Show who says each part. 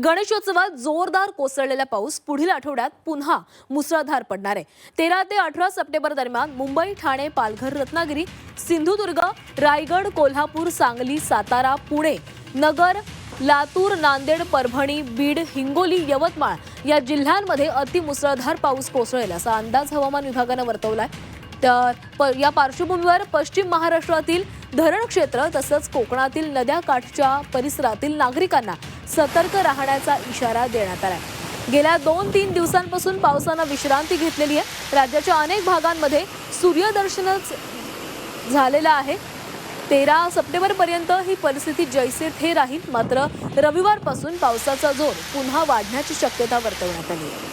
Speaker 1: गणेशोत्सवात जोरदार कोसळलेला पाऊस पुढील आठवड्यात पुन्हा मुसळधार पडणार आहे. तेरा ते अठरा सप्टेंबर दरम्यान मुंबई ठाणे पालघर रत्नागिरी सिंधुदुर्ग रायगड कोल्हापूर सांगली सातारा पुणे नगर लातूर नांदेड परभणी बीड हिंगोली यवतमाळ या जिल्ह्यांमध्ये अतिमुसळधार पाऊस कोसळेल असा अंदाज हवामान विभागानं वर्तवलाय. तर प या पार्श्वभूमीवर पश्चिम महाराष्ट्रातील धरण क्षेत्र तसंच कोकणातील नद्या काठच्या परिसरातील नागरिकांना सतर्क राहण्याचा इशारा देण्यात आलाय. गेल्या दोन तीन दिवसांपासून पावसानं विश्रांती घेतलेली आहे. राज्याच्या अनेक भागांमध्ये सूर्यदर्शनच झालेलं आहे. तेरा सप्टेंबरपर्यंत ही परिस्थिती जैसे थे राहील. मात्र रविवारपासून पावसाचा जोर पुन्हा वाढण्याची शक्यता वर्तवण्यात आली आहे.